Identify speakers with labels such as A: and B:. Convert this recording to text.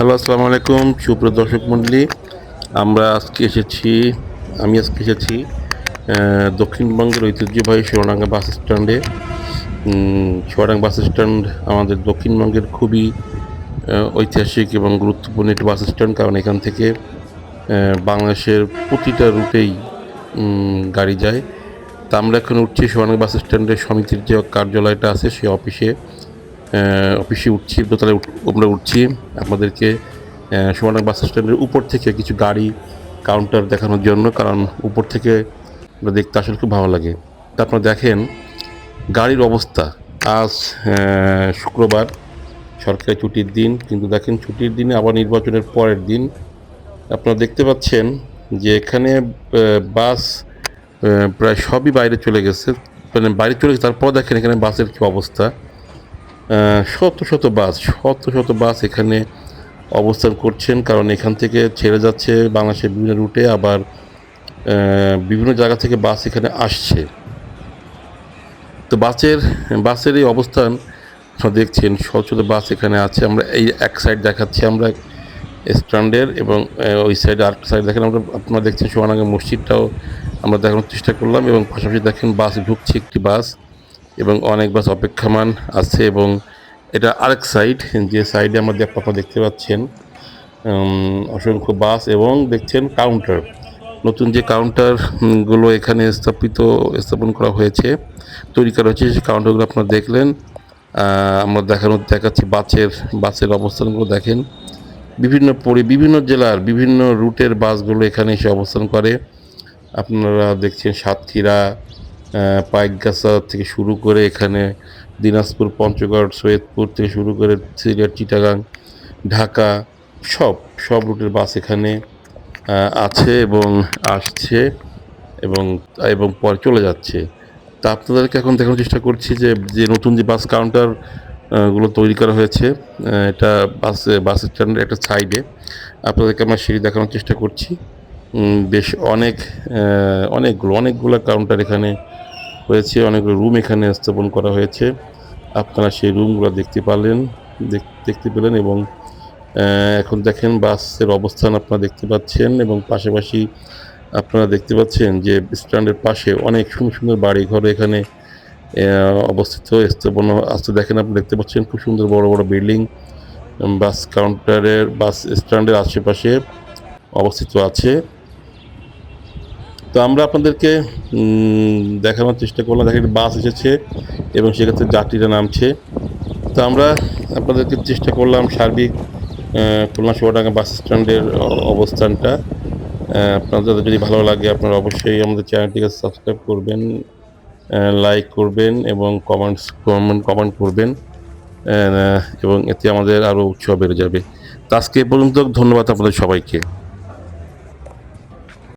A: Hello, আসসালামু আলাইকুম। সুপ্রিয় দর্শক মণ্ডলী, আমরা আজকে এসেছি, আমি আজকে এসেছি দক্ষিণবঙ্গের ঐতিহ্যবাহী শিরোনাঙ্গা বাস স্ট্যান্ডে। শিরোনাঙ্গা বাস স্ট্যান্ড আমাদের দক্ষিণবঙ্গের খুবই ঐতিহাসিক এবং গুরুত্বপূর্ণ একটি বাস স্ট্যান্ড, কারণ এখান থেকে বাংলাদেশের প্রতিটা রুটেই গাড়ি যায়। তা আমরা এখন উঠছি সোনাঙ্গা বাস স্ট্যান্ডের সমিতির যে কার্যালয়টা আছে, সেই অফিসে। অফিসে উঠছি, দোতলায় আমরা উঠছি। আপনাদেরকে সোনার বাস স্ট্যান্ডের উপর থেকে কিছু গাড়ি কাউন্টার দেখানোর জন্য, কারণ উপর থেকে দেখতে আসলে খুব ভালো লাগে। তা আপনারা দেখেন, গাড়ির অবস্থা। আজ শুক্রবার, সরকারি ছুটির দিন, কিন্তু দেখেন ছুটির দিনে আবার নির্বাচনের পরের দিন। আপনারা দেখতে পাচ্ছেন যে এখানে বাস প্রায় সবই বাইরে চলে গেছে। মানে বাইরে চলে গেছে, তারপর দেখেন এখানে বাসের কী অবস্থা। শত শত বাস, শত শত বাস এখানে অবস্থান করছেন, কারণ এখান থেকে ছেড়ে যাচ্ছে বাংলাদেশের বিভিন্ন রুটে, আবার বিভিন্ন জায়গা থেকে বাস এখানে আসছে। তো বাসের বাসের এই অবস্থান দেখছেন, শত শত বাস এখানে আছে। আমরা এই এক সাইড দেখাচ্ছি, আমরা স্ট্যান্ডের এবং ওই সাইডে আরেকটা সাইড দেখেন, আমরা, আপনারা দেখছেন সোহানাঙ্গা মসজিদটাও আমরা দেখানোর চেষ্টা করলাম এবং পাশাপাশি দেখেন বাস ঢুকছে একটি বাস। এবং অনেক বাস অপেক্ষামান আছে এবং এটা আরেক সাইড, যে সাইডে আমাদের আপনারা দেখতে পাচ্ছেন অসংখ্য বাস এবং দেখছেন কাউন্টার। নতুন যে কাউন্টারগুলো এখানে স্থাপিত, স্থাপন করা হয়েছে, তৈরি করা হয়েছে, সেই কাউন্টারগুলো আপনারা দেখলেন। আমরা দেখানো, দেখাচ্ছি বাসের বাসের অবস্থানগুলো দেখেন। বিভিন্ন পরি, বিভিন্ন জেলার বিভিন্ন রুটের বাসগুলো এখানে এসে অবস্থান করে। আপনারা দেখছেন সাতক্ষীরা পাইকগাছা থেকে শুরু করে এখানে দিনাজপুর, পঞ্চগড়, সৈয়দপুর থেকে শুরু করে সিলেট, চিটাগাং, ঢাকা, সব সব রুটের বাস এখানে আছে এবং আসছে এবং এবং পরে চলে যাচ্ছে। তা আপনাদেরকে এখন দেখানোর চেষ্টা করছি যে যে নতুন যে বাস কাউন্টারগুলো তৈরি করা হয়েছে এটা বাস বাস স্ট্যান্ডের একটা সাইডে। আপনাদেরকে আমরা সিঁড়ি দেখানোর চেষ্টা করছি। বেশ অনেক অনেকগুলো অনেকগুলো কাউন্টার এখানে হয়েছে অনেকগুলো রুম এখানে স্থাপন করা হয়েছে। আপনারা সেই রুমগুলো দেখতে পারলেন, দেখ- দেখতে পেলেন এবং এখন দেখেন বাসের অবস্থান আপনারা দেখতে পাচ্ছেন এবং পাশাপাশি আপনারা দেখতে পাচ্ছেন যে স্ট্যান্ডের পাশে অনেক সুন্দর সুন্দর বাড়িঘর এখানে অবস্থিত, স্থাপন, আসতে দেখেন আপনি দেখতে পাচ্ছেন খুব সুন্দর বড় বড় বিল্ডিং বাস কাউন্টারের বাস স্ট্যান্ডের আশেপাশে অবস্থিত আছে। তো আমরা আপনাদেরকে দেখানোর চেষ্টা করলাম, দেখেন বাস এসেছে এবং সেক্ষেত্রে যাত্রীরা নামছে। তো আমরা আপনাদেরকে চেষ্টা করলাম সার্বিক খুলনা চুয়াডাঙ্গা বাস স্ট্যান্ডের অবস্থানটা। আপনাদের যদি ভালো লাগে, আপনারা অবশ্যই আমাদের চ্যানেলটিকে সাবস্ক্রাইব করবেন লাইক করবেন এবং কমেন্টস, কমেন্ট কমেন্ট করবেন এবং এতে আমাদের আরও উৎসাহ বেড়ে যাবে। তো আজকে পর্যন্ত, ধন্যবাদ আপনাদের সবাইকে।